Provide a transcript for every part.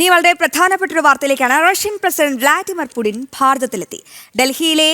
ഇനി വളരെ പ്രധാനപ്പെട്ട ഒരു വാർത്തയിലേക്കാണ്. റഷ്യൻ പ്രസിഡന്റ് വ്ളാഡിമിർ പുടിൻ ഭാരതത്തിലെത്തി. ഡൽഹിയിലെ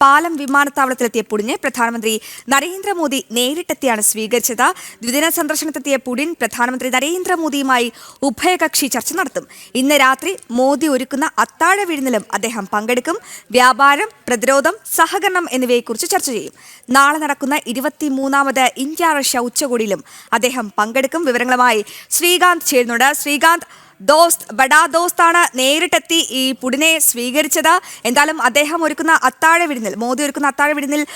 പാലം വിമാനത്താവളത്തിലെത്തിയ പുടിനെ പ്രധാനമന്ത്രി നരേന്ദ്രമോദി നേരിട്ടെത്തിയാണ് സ്വീകരിച്ചത്. ദ്വിദിന സന്ദർശനത്തെത്തിയ പുടിൻ പ്രധാനമന്ത്രി നരേന്ദ്രമോദിയുമായി ഉഭയകക്ഷി ചർച്ച നടത്തും. ഇന്ന് രാത്രി മോദി ഒരുക്കുന്ന അത്താഴ വിരുന്നിലും അദ്ദേഹം പങ്കെടുക്കും. വ്യാപാരം പ്രതിരോധം സഹകരണം എന്നിവയെക്കുറിച്ച് ചർച്ച ചെയ്യും. നാളെ നടക്കുന്ന ഇരുപത്തിമൂന്നാമത് ഇന്ത്യ റഷ്യ ഉച്ചകോടിയിലും അദ്ദേഹം പങ്കെടുക്കും. വിവരങ്ങളുമായി ശ്രീകാന്ത് ചേരുന്നുണ്ട്. ശ്രീകാന്ത് ദോസ്ത് ബഡാ ദോസ്താണ് നേരിട്ടെത്തി ഈ പുടിനെ സ്വീകരിച്ചത്. എന്തായാലും അദ്ദേഹം ഒരുക്കുന്ന അത്താഴ വിരുന്നിൽ മോദി ഒരുക്കുന്ന അത്താഴ വിരുന്നിൽ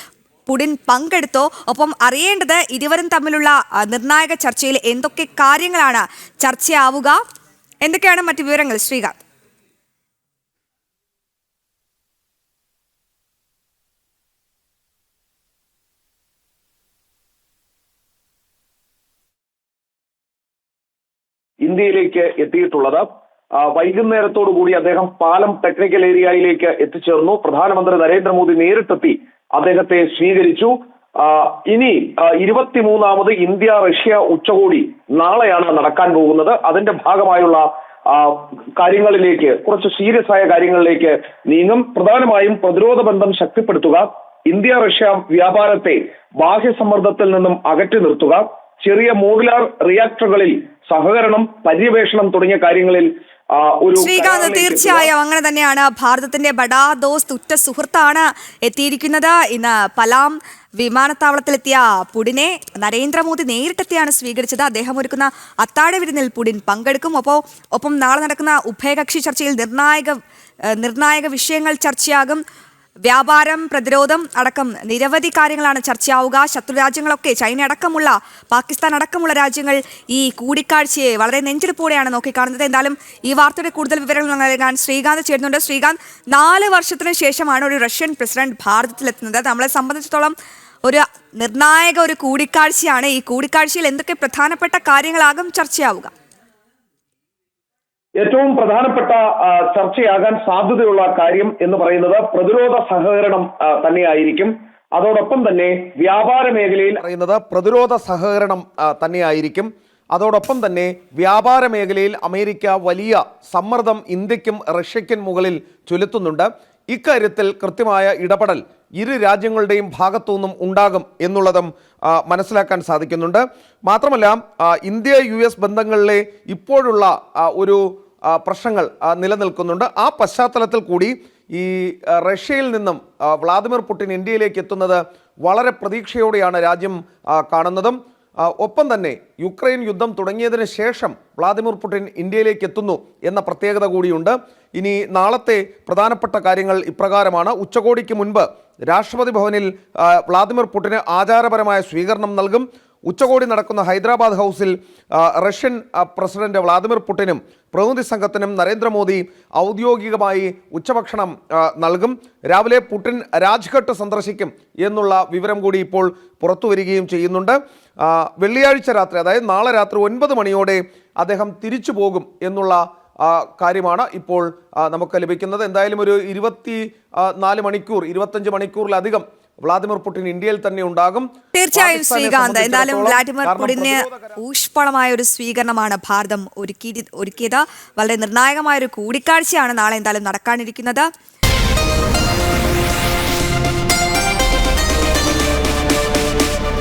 പുടിൻ പങ്കെടുത്തോ. ഒപ്പം അറിയേണ്ടത് ഇരുവരും തമ്മിലുള്ള നിർണായക ചർച്ചയിൽ എന്തൊക്കെ കാര്യങ്ങളാണ് ചർച്ചയാവുക. എന്തൊക്കെയാണ് മറ്റു വിവരങ്ങൾ? ശ്രീകാന്ത്. ഇന്ത്യയിലേക്ക് എത്തിയിട്ടുള്ളത്. വൈകുന്നേരത്തോടു കൂടി അദ്ദേഹം പാലം ടെക്നിക്കൽ ഏരിയയിലേക്ക് എത്തിച്ചേർന്നു. പ്രധാനമന്ത്രി നരേന്ദ്രമോദി നേരിട്ടെത്തി അദ്ദേഹത്തെ സ്വീകരിച്ചു. ഇനി ഇരുപത്തിമൂന്നാമത് ഇന്ത്യ റഷ്യ ഉച്ചകോടി നാളെയാണ് നടക്കാൻ പോകുന്നത്. അതിന്റെ ഭാഗമായുള്ള കാര്യങ്ങളിലേക്ക് കുറച്ച് സീരിയസ് ആയ കാര്യങ്ങളിലേക്ക് നീങ്ങും. പ്രധാനമായും പ്രതിരോധ ബന്ധം ശക്തിപ്പെടുത്തുക ഇന്ത്യ റഷ്യ വ്യാപാരത്തെ ബാഹ്യ സമ്മർദ്ദത്തിൽ നിന്നും അകറ്റി നിർത്തുക ചെറിയ മോഡുലാർ റിയാക്ടറുകളിൽ സഹകരണം പര്യവേഷണം തുടങ്ങിയ കാര്യങ്ങളിൽ ഒരു ശ്രീകാന്ത് തീർച്ചയായും അങ്ങനെ തന്നെയാണ് ഭാരതത്തിന്റെ ബഡാ ദോസ്ത് ഉറ്റ സുഹൃത്താണ് എത്തിയിരിക്കുന്നത്. ഇന്ന് പലാം വിമാനത്താവളത്തിലെത്തിയ പുടിനെ നരേന്ദ്രമോദി നേരിട്ടെത്തിയാണ് സ്വീകരിച്ചത്. അദ്ദേഹം ഒരുക്കുന്ന അത്താഴ വിരുന്നിൽ പുടിൻ പങ്കെടുക്കും. ഒപ്പം ഒപ്പം നാളെ നടക്കുന്ന ഉഭയകക്ഷി ചർച്ചയിൽ നിർണായക നിർണായക വിഷയങ്ങൾ ചർച്ചയാകും. വ്യാപാരം പ്രതിരോധം അടക്കം നിരവധി കാര്യങ്ങളാണ് ചർച്ചയാവുക ശത്രു രാജ്യങ്ങളൊക്കെ ചൈന അടക്കമുള്ള പാകിസ്ഥാൻ അടക്കമുള്ള രാജ്യങ്ങൾ ഈ കൂടിക്കാഴ്ചയെ വളരെ നെഞ്ചെടുപ്പോടെയാണ് നോക്കിക്കാണുന്നത്. എന്തായാലും ഈ വാർത്തയുടെ കൂടുതൽ വിവരങ്ങൾ നൽകാൻ ശ്രീകാന്ത് ചേരുന്നുണ്ട്. ശ്രീകാന്ത് നാല് വർഷത്തിന് ശേഷമാണ് ഒരു റഷ്യൻ പ്രസിഡന്റ് ഭാരതത്തിലെത്തുന്നത്. നമ്മളെ സംബന്ധിച്ചിടത്തോളം ഒരു നിർണായക ഒരു കൂടിക്കാഴ്ചയാണ്. ഈ കൂടിക്കാഴ്ചയിൽ എന്തൊക്കെ പ്രധാനപ്പെട്ട കാര്യങ്ങളാകും ചർച്ചയാവുക. ഏറ്റവും പ്രധാനപ്പെട്ട ചർച്ചയാകാൻ സാധ്യതയുള്ള കാര്യം എന്ന് പറയുന്നത് പ്രതിരോധ സഹകരണം തന്നെയായിരിക്കും. അതോടൊപ്പം തന്നെ വ്യാപാര മേഖലയിൽ പറയുന്നത് പ്രതിരോധ സഹകരണം തന്നെയായിരിക്കും. അതോടൊപ്പം തന്നെ വ്യാപാര മേഖലയിൽ അമേരിക്ക വലിയ സമ്മർദ്ദം ഇന്ത്യക്കും റഷ്യയ്ക്കും മുകളിൽ ചുലുത്തുന്നുണ്ട്. ഇക്കാര്യത്തിൽ കൃത്യമായ ഇടപെടൽ ഇരു രാജ്യങ്ങളുടെയും ഭാഗത്തു നിന്നും ഉണ്ടാകും എന്നുള്ളതും മനസ്സിലാക്കാൻ സാധിക്കുന്നുണ്ട്. മാത്രമല്ല ഇന്ത്യ യു ബന്ധങ്ങളിലെ ഇപ്പോഴുള്ള ഒരു പ്രശ്നങ്ങൾ നിലനിൽക്കുന്നുണ്ട്. ആ പശ്ചാത്തലത്തിൽ കൂടി ഈ റഷ്യയിൽ നിന്നും വ്ളാദിമിർ പുടിൻ ഇന്ത്യയിലേക്ക് എത്തുന്നത് വളരെ പ്രതീക്ഷയോടെയാണ് രാജ്യം കാണുന്നതും. ഒപ്പം തന്നെ യുക്രൈൻ യുദ്ധം തുടങ്ങിയതിന് ശേഷം വ്ളാദിമിർ പുടിൻ ഇന്ത്യയിലേക്ക് എത്തുന്നു എന്ന പ്രത്യേകത കൂടിയുണ്ട്. ഇനി നാളത്തെ പ്രധാനപ്പെട്ട കാര്യങ്ങൾ ഇപ്രകാരമാണ്. ഉച്ചകോടിക്ക് മുൻപ് രാഷ്ട്രപതി ഭവനിൽ വ്ളാദിമിർ പുടിന് ആചാരപരമായ സ്വീകരണം നൽകും. ഉച്ചകോടി നടക്കുന്ന ഹൈദരാബാദ് ഹൗസിൽ റഷ്യൻ പ്രസിഡന്റ് വ്ളാദിമിർ പുടിനും പ്രതിനിധി സംഘത്തിനും നരേന്ദ്രമോദി ഔദ്യോഗികമായി ഉച്ചഭക്ഷണം നൽകും. രാവിലെ പുടിൻ രാജ്ഘട്ട് സന്ദർശിക്കും എന്നുള്ള വിവരം കൂടി ഇപ്പോൾ പുറത്തു വരികയും ചെയ്യുന്നുണ്ട്. വെള്ളിയാഴ്ച രാത്രി അതായത് നാളെ രാത്രി ഒൻപത് മണിയോടെ അദ്ദേഹം തിരിച്ചു പോകും എന്നുള്ള കാര്യമാണ് ഇപ്പോൾ നമുക്ക് ലഭിക്കുന്നത്. എന്തായാലും ഒരു ഇരുപത്തി നാല് മണിക്കൂർ ഇരുപത്തഞ്ച് മണിക്കൂറിലധികം വ്ളാദിമിർ പുടിൻ ഇന്ത്യയിൽ തന്നെ ഉണ്ടാകും. തീർച്ചയായും ശ്രീകാന്ത്. എന്തായാലും വ്ളാഡിമിർ പുടിന് ഊഷ്മളമായ ഒരു സ്വീകരണമാണ് ഭാരതം ഒരുക്കി ഒരുക്കിയത്. വളരെ നിർണായകമായ ഒരു കൂടിക്കാഴ്ചയാണ് നാളെ എന്തായാലും നടക്കാനിരിക്കുന്നത്.